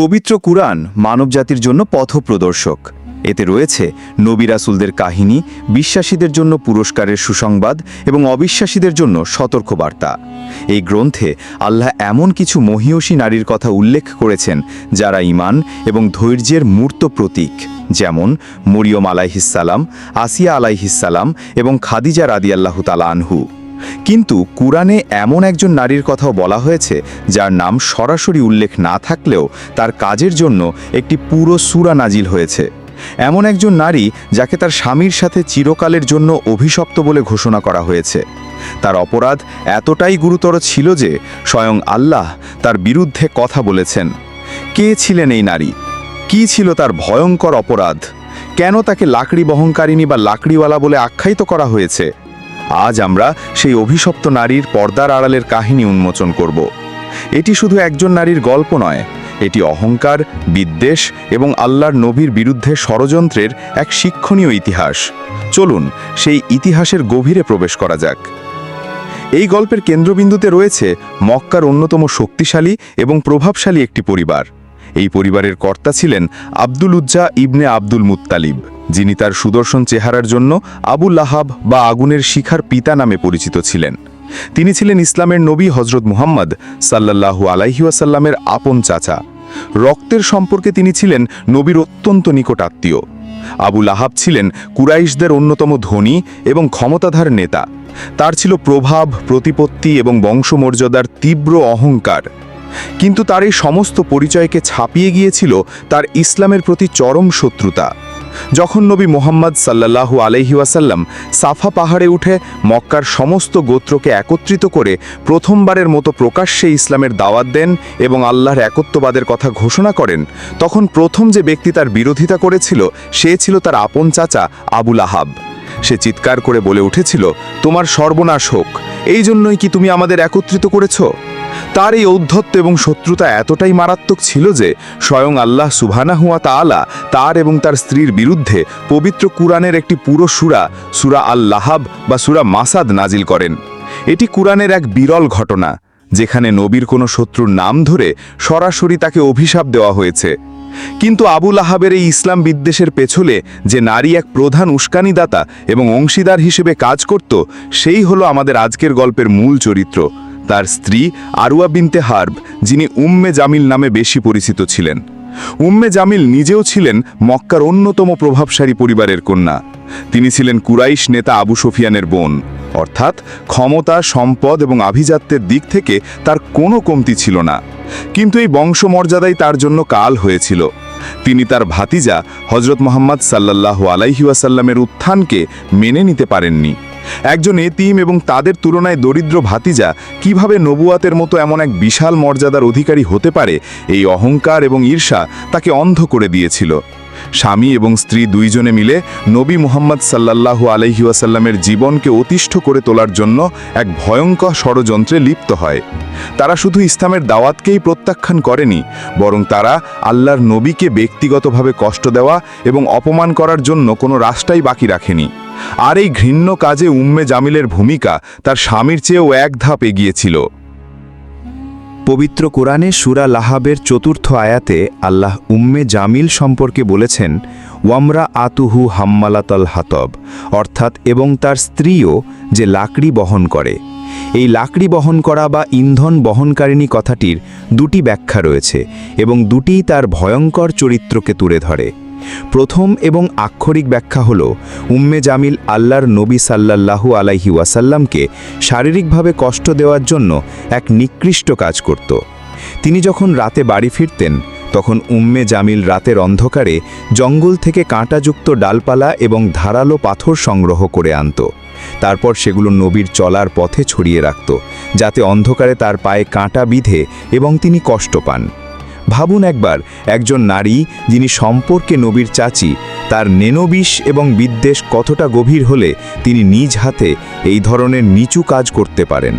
পবিত্র কুরআন মানবজাতির জন্য পথপ্রদর্শক। এতে রয়েছে নবিরাসুলদের কাহিনী, বিশ্বাসীদের জন্য পুরস্কারের সুসংবাদ এবং অবিশ্বাসীদের জন্য সতর্কবার্তা। এই গ্রন্থে আল্লাহ এমন কিছু মহিয়সী নারীর কথা উল্লেখ করেছেন, যারা ঈমান এবং ধৈর্যের মূর্ত প্রতীক, যেমন মরিয়ম আলাইহিসাল্লাম আসিয়া আলাইহিসাল্লাম এবং খাদিজা রাদিয়াল্লাহ তালা আনহু। কিন্তু কুরআনে এমন একজন নারীর কথাও বলা হয়েছে, যার নাম সরাসরি উল্লেখ না থাকলেও তার কাজের জন্য একটি পুরো সুরা নাজিল হয়েছে। এমন একজন নারী যাকে তার স্বামীর সাথে চিরকালের জন্য অভিশপ্ত বলে ঘোষণা করা হয়েছে। তার অপরাধ এতটাই গুরুতর ছিল যে স্বয়ং আল্লাহ তার বিরুদ্ধে কথা বলেছেন। কে ছিলেন এই নারী? কি ছিল তার ভয়ঙ্কর অপরাধ? কেন তাকে লাকড়ি বহনকারিণী বা লাকড়িওয়ালা বলে আখ্যায়িত করা হয়েছে? আজ আমরা সেই অভিশপ্ত নারীর পর্দার আড়ালের কাহিনী উন্মোচন করব। এটি শুধু একজন নারীর গল্প নয়, এটি অহংকার, বিদ্বেষ এবং আল্লাহর নবীর বিরুদ্ধে ষড়যন্ত্রের এক শিক্ষণীয় ইতিহাস। চলুন, সেই ইতিহাসের গভীরে প্রবেশ করা যাক। এই গল্পের কেন্দ্রবিন্দুতে রয়েছে মক্কার অন্যতম শক্তিশালী এবং প্রভাবশালী একটি পরিবার। এই পরিবারের কর্তা ছিলেন Abdul Uzza ibn Abdul Muttalib, যিনি তার সুদর্শন চেহারার জন্য আবুল লাহাব বা আগুনের শিখার পিতা নামে পরিচিত ছিলেন। তিনি ছিলেন ইসলামের নবী হজরত মুহাম্মদ সাল্লাল্লাহু আলাইহিওয়াসাল্লামের আপন চাচা। রক্তের সম্পর্কে তিনি ছিলেন নবীর অত্যন্ত নিকট আত্মীয়। আবু লাহাব ছিলেন কুরাইশদের অন্যতম ধনী এবং ক্ষমতাধার নেতা। তার ছিল প্রভাব, প্রতিপত্তি এবং বংশমর্যাদার তীব্র অহংকার। কিন্তু তার এই সমস্ত পরিচয়কে ছাপিয়ে গিয়েছিল তার ইসলামের প্রতি চরম শত্রুতা। যখন নবী মোহাম্মদ সাল্লাল্লাহু আলহি ওয়াসাল্লাম সাফা পাহাড়ে উঠে মক্কার সমস্ত গোত্রকে একত্রিত করে প্রথমবারের মতো প্রকাশ্যে ইসলামের দাওয়াত দেন এবং আল্লাহর একত্ববাদের কথা ঘোষণা করেন, তখন প্রথম যে ব্যক্তি তার বিরোধিতা করেছিল সে ছিল তার আপন চাচা আবুল আহাব সে চিৎকার করে বলে উঠেছিল, তোমার সর্বনাশ হোক, এই জন্যই কি তুমি আমাদের একত্রিত করেছ? তার এই ঔদ্ধত্য এবং শত্রুতা এতটাই মারাত্মক ছিল যে স্বয়ং আল্লাহ সুবহানাহুয়া তাআলা তার এবং তার স্ত্রীর বিরুদ্ধে পবিত্র কুরআনের একটি পুরো সুরা সুরা আল্লাহাব বা সুরা মাসাদ নাজিল করেন। এটি কুরআনের এক বিরল ঘটনা, যেখানে নবীর কোনো শত্রুর নাম ধরে সরাসরি তাকে অভিশাপ দেওয়া হয়েছে। কিন্তু আবুল আহাবের এই ইসলাম বিদ্বেষের পেছলে যে নারী এক প্রধান উস্কানিদাতা এবং অংশীদার হিসেবে কাজ করত, সেই হলো আমাদের আজকের গল্পের মূল চরিত্র তার স্ত্রী আরুয়া বিনতে হার্ব, যিনি উম্মে জামিল নামে বেশি পরিচিত ছিলেন। উম্মে জামিল নিজেও ছিলেন মক্কার অন্যতম প্রভাবশালী পরিবারের কন্যা। তিনি ছিলেন কুরাইশ নেতা আবু সফিয়ানের বোন। অর্থাৎ ক্ষমতা, সম্পদ এবং আভিজাত্যের দিক থেকে তার কোনো কমতি ছিল না। কিন্তু এই বংশমর্যাদাই তার জন্য কাল হয়েছিল। তিনি তার ভাতিজা হজরত মোহাম্মদ সাল্লাল্লাহু আলাইহিওয়াসাল্লামের উত্থানকে মেনে নিতে পারেননি। একজন এতিম এবং তাদের তুলনায় দরিদ্র ভাতিজা কীভাবে নবুয়াতের মতো এমন এক বিশাল মর্যাদার অধিকারী হতে পারে, এই অহংকার এবং ঈর্ষা তাকে অন্ধ করে দিয়েছিল। স্বামী এবং স্ত্রী দুইজনে মিলে নবী মুহাম্মদ সাল্লাল্লাহু আলহিউসাল্লামের জীবনকে অতিষ্ঠ করে তোলার জন্য এক ভয়ঙ্কর ষড়যন্ত্রে লিপ্ত হয়। তারা শুধু ইসলামের দাওয়াতকেই প্রত্যাখ্যান করেনি, বরং তারা আল্লাহর নবীকে ব্যক্তিগতভাবে কষ্ট দেওয়া এবং অপমান করার জন্য কোনো রাস্তাই বাকি রাখেনি। আর এই ঘৃণ্য কাজে উম্মে জামিলের ভূমিকা তার স্বামীর চেয়েও এক ধাপ এগিয়েছিল। পবিত্র কোরআনে সুরা লাহাবের চতুর্থ আয়াতে আল্লাহ উম্মে জামিল সম্পর্কে বলেছেন, ওয়ামরা আতুহু হাম্মালাতল হাতব অর্থাৎ এবং তার স্ত্রীও যে লাকড়ি বহন করে। এই লাকড়ি বহন করা বা ইন্ধন বহনকারিণী কথাটির দুটি ব্যাখ্যা রয়েছে এবং দুটিই তার ভয়ঙ্কর চরিত্রকে তুলে ধরে। প্রথম এবং আক্ষরিক ব্যাখ্যা হল, উম্মে জামিল আল্লাহর নবী সাল্লাল্লাহু আলাইহি ওয়াসাল্লামকে শারীরিকভাবে কষ্ট দেওয়ার জন্য এক নিকৃষ্ট কাজ করত। তিনি যখন রাতে বাড়ি ফিরতেন, তখন উম্মে জামিল রাতের অন্ধকারে জঙ্গল থেকে কাঁটাযুক্ত ডালপালা এবং ধারালো পাথর সংগ্রহ করে আনত। তারপর সেগুলো নবীর চলার পথে ছড়িয়ে রাখত, যাতে অন্ধকারে তার পায়ে কাঁটা বিধে এবং তিনি কষ্ট পান। ভাবুন একবার, একজন নারী যিনি সম্পর্কে নবীর চাচি, তার নেনবিষ এবং বিদ্বেষ কতটা গভীর হলে তিনি নিজ হাতে এই ধরনের নিচু কাজ করতে পারেন।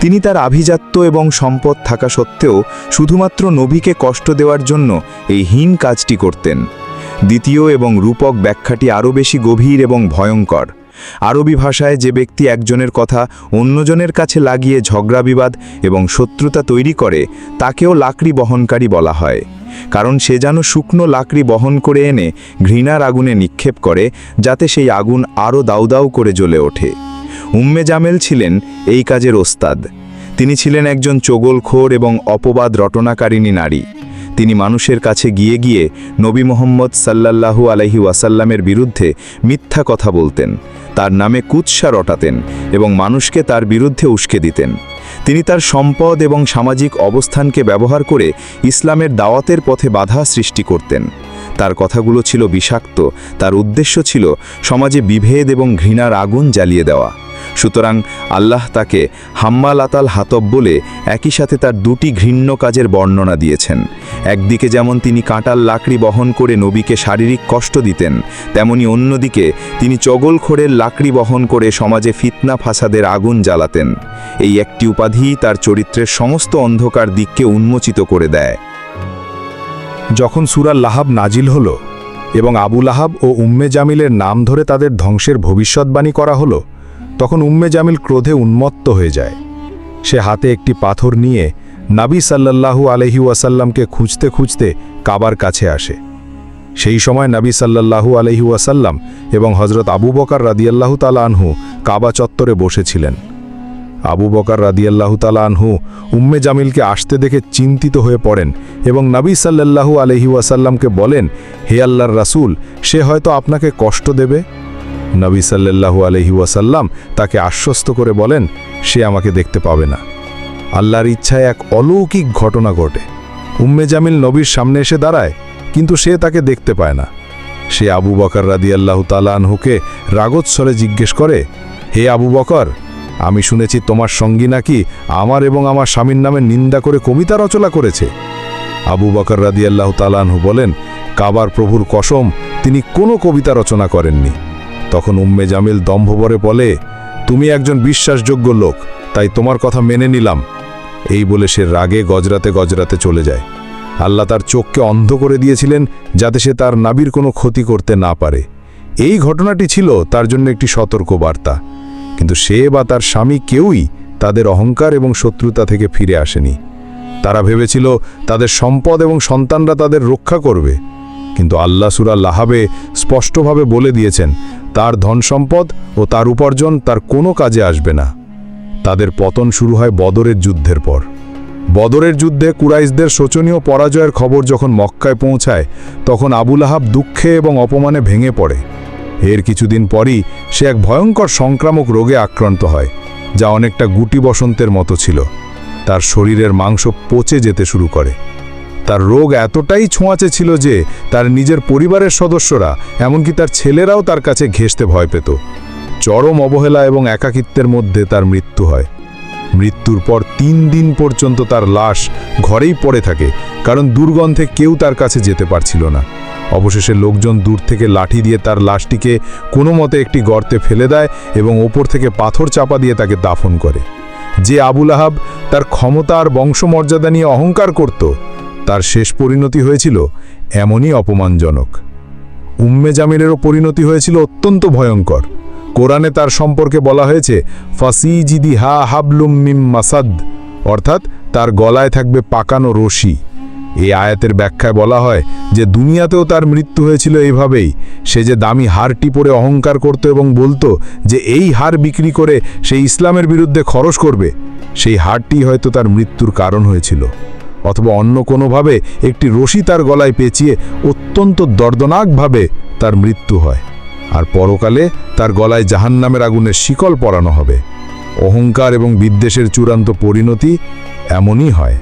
তিনি তার আভিজাত্য এবং সম্পদ থাকা সত্ত্বেও শুধুমাত্র নবীকে কষ্ট দেওয়ার জন্য এই হীন কাজটি করতেন। দ্বিতীয় এবং রূপক ব্যাখ্যাটি আরও বেশি গভীর এবং ভয়ঙ্কর। আরবি ভাষায় যে ব্যক্তি একজনের কথা অন্যজনের কাছে লাগিয়ে ঝগড়া বিবাদ এবং শত্রুতা তৈরি করে, তাকেও লাকড়ি বহনকারী বলা হয়। কারণ সে যেন শুকনো লাকড়ি বহন করে এনে ঘৃণার আগুনে নিক্ষেপ করে, যাতে সেই আগুন আরও দাউ দাউ করে জ্বলে ওঠে। উম্মে জামেল ছিলেন এই কাজের ওস্তাদ। তিনি ছিলেন একজন চগলখোর এবং অপবাদ রটনাকারিণী নারী। তিনি মানুষের কাছে গিয়ে গিয়ে নবী মোহাম্মদ সাল্লাল্লাহু আলহি ওয়াসাল্লামের বিরুদ্ধে মিথ্যা কথা বলতেন, তার নামে কুৎসা রটাতেন এবং মানুষকে তার বিরুদ্ধে উস্কে দিতেন। তিনি তার সম্পদ এবং সামাজিক অবস্থানকে ব্যবহার করে ইসলামের দাওয়াতের পথে বাধা সৃষ্টি করতেন। তার কথাগুলো ছিল বিষাক্ত, তার উদ্দেশ্য ছিল সমাজে বিভেদ এবং ঘৃণার আগুন জ্বালিয়ে দেওয়া। সুতরাং আল্লাহ তাকে হাম্মাল আতাল হাতব বলে একই সাথে তার দুটি ঘৃণ্য কাজের বর্ণনা দিয়েছেন। একদিকে যেমন তিনি কাঁটাল লাকড়ি বহন করে নবীকে শারীরিক কষ্ট দিতেন, তেমনি অন্যদিকে তিনি চগলখোরের লাকড়ি বহন করে সমাজে ফিতনা ফাসাদের আগুন জ্বালাতেন। এই একটি উপাধি তার চরিত্রের সমস্ত অন্ধকার দিককে উন্মোচিত করে দেয়। যখন সুরা লাহাব নাজিল হল এবং আবু লাহাব ও উম্মে জামিলের নাম ধরে তাদের ধ্বংসের ভবিষ্যৎবাণী করা হলো তখন উম্মে জামিল ক্রোধে উন্মত্ত হয়ে যায়। সে হাতে একটি পাথর নিয়ে নাবি সাল্লাল্লাহু আলহি ওয়াসাল্লামকে খুঁজতে খুঁজতে কাবার কাছে আসে। সেই সময় নবী সাল্লাল্লাহু আলহি ওয়াসাল্লাম এবং হজরত আবু বকার রাদিয়াল্লাহু তালা আনহু কাবা চত্বরে বসেছিলেন। আবু বকার রাদিয়াল্লাহু তালা আনহু উম্মে জামিলকে আসতে দেখে চিন্তিত হয়ে পড়েন এবং নবী সাল্লাল্লাহু আলহি ওয়াসাল্লামকে বলেন, হে আল্লাহর রাসূল, সে হয়তো আপনাকে কষ্ট দেবে? নবী সাল্লাল্লাহু আলহি ওয়াসাল্লাম তাকে আশ্বস্ত করে বলেন, সে আমাকে দেখতে পাবে না। আল্লাহর ইচ্ছায় এক অলৌকিক ঘটনা ঘটে। উম্মে জামিল নবীর সামনে এসে দাঁড়ায়, কিন্তু সে তাকে দেখতে পায় না। সে আবু বকর রাদিয়াল্লাহু তালা আনহুকে রাগোৎসরে জিজ্ঞেস করে, হে আবু বকর, আমি শুনেছি তোমার সঙ্গী নাকি আমার এবং আমার স্বামীর নামে নিন্দা করে কবিতা রচনা করেছে? আবু বকর রাদিয়াল্লাহু তালানহু বলেন, কাবার প্রভুর কসম, তিনি কোনো কবিতা রচনা করেননি। তখন উম্মে জামিল দম্ভবরে বলে, তুমি একজন বিশ্বাসযোগ্য লোক, তাই তোমার কথা মেনে নিলাম। এই বলে সে রাগে গজরাতে গজরাতে চলে যায়। আল্লাহ তার চোখকে অন্ধ করে দিয়েছিলেন যাতে সে তার নাবির কোনো ক্ষতি করতে না পারে। এই ঘটনাটি ছিল তার জন্য একটি সতর্ক বার্তা কিন্তু সে বা তার স্বামী কেউই তাদের অহংকার এবং শত্রুতা থেকে ফিরে আসেনি। তারা ভেবেছিল তাদের সম্পদ এবং সন্তানরা তাদের রক্ষা করবে। কিন্তু আল্লাহ সুরা লাহাবে স্পষ্টভাবে বলে দিয়েছেন তার ধন সম্পদ ও তার উপার্জন তার কোনো কাজে আসবে না। তাদের পতন শুরু হয় বদরের যুদ্ধের পর। বদরের যুদ্ধে কুরাইশদের শোচনীয় পরাজয়ের খবর যখন মক্কায় পৌঁছায়, তখন আবুল আহাব দুঃখে এবং অপমানে ভেঙে পড়ে। এর কিছুদিন পরই সে এক ভয়ঙ্কর সংক্রামক রোগে আক্রান্ত হয়, যা অনেকটা গুটি বসন্তের মতো ছিল। তার শরীরের মাংস পচে যেতে শুরু করে। তার রোগ এতটাই ছোঁয়াচে ছিল যে তার নিজের পরিবারের সদস্যরা, এমনকি তার ছেলেরাও তার কাছে ঘেঁষতে ভয় পেত। চরম অবহেলা এবং একাকিত্বের মধ্যে তার মৃত্যু হয়। মৃত্যুর পর তিন দিন পর্যন্ত তার লাশ ঘরেই পড়ে থাকে, কারণ দুর্গন্ধে কেউ তার কাছে যেতে পারছিল না। অবশেষে লোকজন দূর থেকে লাঠি দিয়ে তার লাশটিকে কোনো মতে একটি গর্তে ফেলে দেয় এবং ওপর থেকে পাথর চাপা দিয়ে তাকে দাফন করে। যে আবুল আহাব তার ক্ষমতা আর বংশমর্যাদা নিয়ে অহংকার করত তার শেষ পরিণতি হয়েছিল এমনই অপমানজনক। উম্মে জামিলেরও পরিণতি হয়েছিল অত্যন্ত ভয়ঙ্কর। কোরআনে তার সম্পর্কে বলা হয়েছে, ফাসিজিদি হা হাবলুম মিম মাসাদ অর্থাৎ তার গলায় থাকবে পাকানো রশি। এই আয়াতের ব্যাখ্যায় বলা হয় যে, দুনিয়াতেও তার মৃত্যু হয়েছিল এইভাবেই। সে যে দামি হারটি পরে অহংকার করত এবং বলতো যে, এই হার বিক্রি করে সে ইসলামের বিরুদ্ধে খরচ করবে সেই হারটি হয়তো তার মৃত্যুর কারণ হয়েছিল। অথবা অন্য কোনোভাবে একটি রশি তার গলায় পেঁচিয়ে অত্যন্ত দর্দনাকভাবে তার মৃত্যু হয়। আর পরকালে তার গলায় জাহান্নামের আগুনের শিকল পরানো হবে। অহংকার এবং বিদ্বেষের চূড়ান্ত পরিণতি এমনই হয়।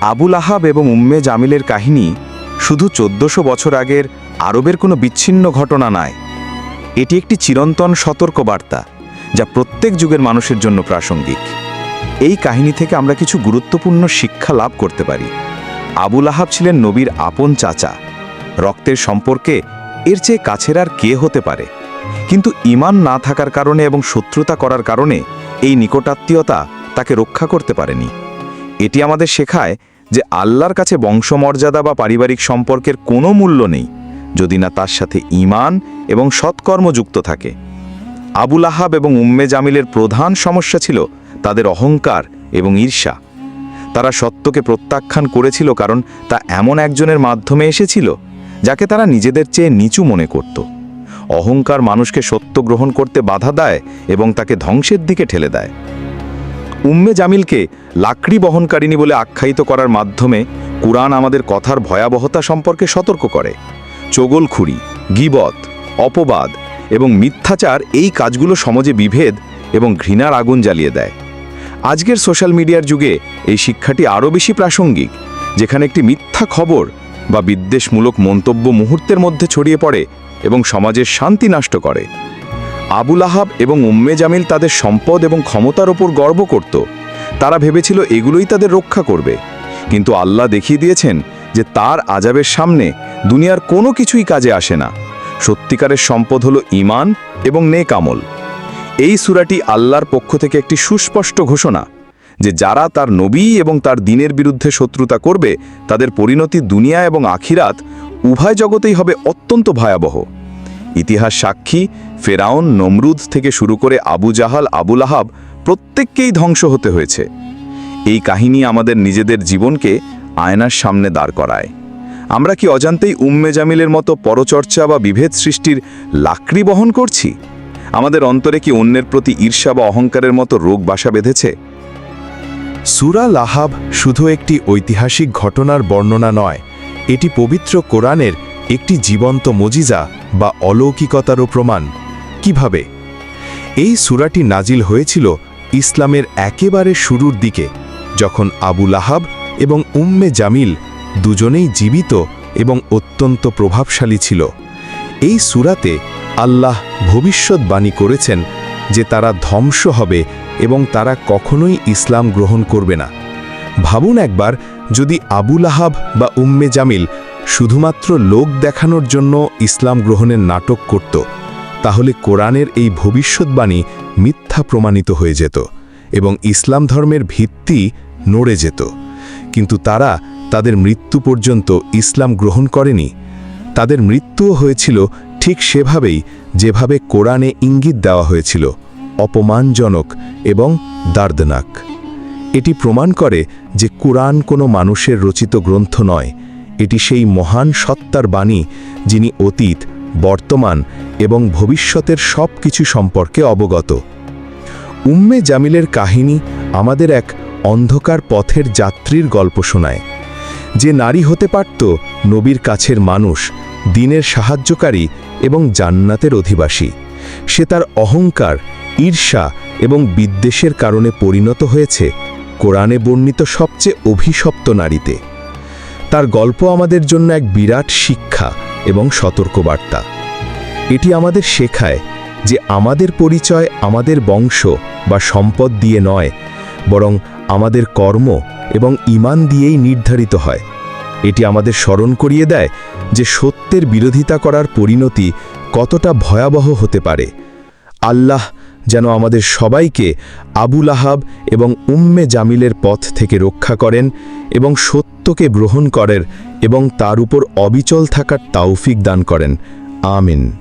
আবুল আহাব এবং উম্মে জামিলের কাহিনী শুধু চোদ্দশো বছর আগের আরবের কোনো বিচ্ছিন্ন ঘটনা নয়। এটি একটি চিরন্তন সতর্কবার্তা, যা প্রত্যেক যুগের মানুষের জন্য প্রাসঙ্গিক। এই কাহিনী থেকে আমরা কিছু গুরুত্বপূর্ণ শিক্ষা লাভ করতে পারি। আবুল আহাব ছিলেন নবীর আপন চাচা। রক্তের সম্পর্কে এর চেয়ে কাছের আর কে হতে পারে? কিন্তু ইমান না থাকার কারণে এবং শত্রুতা করার কারণে এই নিকটাত্মীয়তা তাকে রক্ষা করতে পারেনি। এটি আমাদের শেখায় যে আল্লাহর কাছে বংশমর্যাদা বা পারিবারিক সম্পর্কের কোনো মূল্য নেই, যদি না তার সাথে ইমান এবং সৎকর্ম যুক্ত থাকে। আবুল আহাব এবং উম্মে জামিলের প্রধান সমস্যা ছিল তাদের অহংকার এবং ঈর্ষা। তারা সত্যকে প্রত্যাখ্যান করেছিল কারণ তা এমন একজনের মাধ্যমে এসেছিল যাকে তারা নিজেদের চেয়ে নিচু মনে করত। অহংকার মানুষকে সত্য গ্রহণ করতে বাধা দেয় এবং তাকে ধ্বংসের দিকে ঠেলে দেয়। উম্মে জামিলকে লাকড়ি বহনকারিণী বলে আখ্যায়িত করার মাধ্যমে কুরআন আমাদের কথার ভয়াবহতা সম্পর্কে সতর্ক করে। চগলখুরি, গিবত, অপবাদ এবং মিথ্যাচার এই কাজগুলো সমাজে বিভেদ এবং ঘৃণার আগুন জ্বালিয়ে দেয়। আজকের সোশ্যাল মিডিয়ার যুগে এই শিক্ষাটি আরও বেশি প্রাসঙ্গিক, যেখানে একটি মিথ্যা খবর বা বিদ্বেষমূলক মন্তব্য মুহূর্তের মধ্যে ছড়িয়ে পড়ে এবং সমাজের শান্তি নষ্ট করে। আবুল আহাব এবং উম্মে জামিল তাদের সম্পদ এবং ক্ষমতার ওপর গর্ব করত। তারা ভেবেছিল এগুলোই তাদের রক্ষা করবে। কিন্তু আল্লাহ দেখিয়ে দিয়েছেন যে তার আজাবের সামনে দুনিয়ার কোনো কিছুই কাজে আসে না। সত্যিকারের সম্পদ হল ইমান এবং নেক আমল। এই সুরাটি আল্লাহর পক্ষ থেকে একটি সুস্পষ্ট ঘোষণা যে যারা তার নবী এবং তার দিনের বিরুদ্ধে শত্রুতা করবে, তাদের পরিণতি দুনিয়া এবং আখিরাত উভয় জগতেই হবে অত্যন্ত ভয়াবহ। ইতিহাস সাক্ষী, ফেরাউন নমরুদ থেকে শুরু করে আবু জাহাল আবুল আহাব প্রত্যেককেই ধ্বংস হতে হয়েছে। এই কাহিনী আমাদের নিজেদের জীবনকে আয়নার সামনে দাঁড় করায়। আমরা কি অজান্তেই উম্মে জামিলের মতো পরচর্চা বা বিভেদ সৃষ্টির লাকড়ি বহন করছি? আমাদের অন্তরে কি অন্যের প্রতি ঈর্ষা বা অহংকারের মতো রোগ বাসা বেঁধেছে? সুরা লাহাব শুধু একটি ঐতিহাসিক ঘটনার বর্ণনা নয়, এটি পবিত্র কোরআনের একটি জীবন্ত মজিজা বা অলৌকিকতারও প্রমাণ। কীভাবে? এই সুরাটি নাজিল হয়েছিল ইসলামের একেবারে শুরুর দিকে, যখন আবু লাহাব এবং উম্মে জামিল দুজনেই জীবিত এবং অত্যন্ত প্রভাবশালী ছিল। এই সুরাতে আল্লাহ ভবিষ্যৎবাণী করেছেন যে তারা ধ্বংস হবে এবং তারা কখনোই ইসলাম গ্রহণ করবে না। ভাবুন একবার, যদি আবুল আহাব বা উম্মে জামিল শুধুমাত্র লোক দেখানোর জন্য ইসলাম গ্রহণের নাটক করত, তাহলে কোরআনের এই ভবিষ্যৎবাণী মিথ্যা প্রমাণিত হয়ে যেত এবং ইসলাম ধর্মের ভিত্তি নড়ে যেত। কিন্তু তারা তাদের মৃত্যু পর্যন্ত ইসলাম গ্রহণ করেনি। তাদের মৃত্যুও হয়েছিল ঠিক সেভাবেই যেভাবে কোরআনে ইঙ্গিত দেওয়া হয়েছিল, অপমানজনক এবং দার্দনাক। এটি প্রমাণ করে যে কোরআন কোনো মানুষের রচিত গ্রন্থ নয়, এটি সেই মহান সত্তার বাণী যিনি অতীত, বর্তমান এবং ভবিষ্যতের সব কিছু সম্পর্কে অবগত। উম্মে জামিলের কাহিনী আমাদের এক অন্ধকার পথের যাত্রীর গল্প শোনায়। যে নারী হতে পারত নবীর কাছের মানুষ, দিনের সাহায্যকারী এবং জান্নাতের অধিবাসী। সে তার অহংকার, ঈর্ষা এবং বিদ্বেষের কারণে পরিণত হয়েছে কোরআনে বর্ণিত সবচেয়ে অভিশপ্ত নারীতে। তার গল্প আমাদের জন্য এক বিরাট শিক্ষা এবং সতর্কবার্তা। এটি আমাদের শেখায় যে আমাদের পরিচয় আমাদের বংশ বা সম্পদ দিয়ে নয়, বরং আমাদের কর্ম এবং ইমান দিয়েই নির্ধারিত হয়। এটি আমাদের স্মরণ করিয়ে দেয় যে সত্যের বিরোধিতা করার পরিণতি কতটা ভয়াবহ হতে পারে। আল্লাহ যেন আমাদের সবাইকে আবুল আহাব এবং উম্মে জামিলের পথ থেকে রক্ষা করেন এবং সত্যকে গ্রহণ করেন এবং তার উপর অবিচল থাকার তাওফিক দান করেন। আমিন।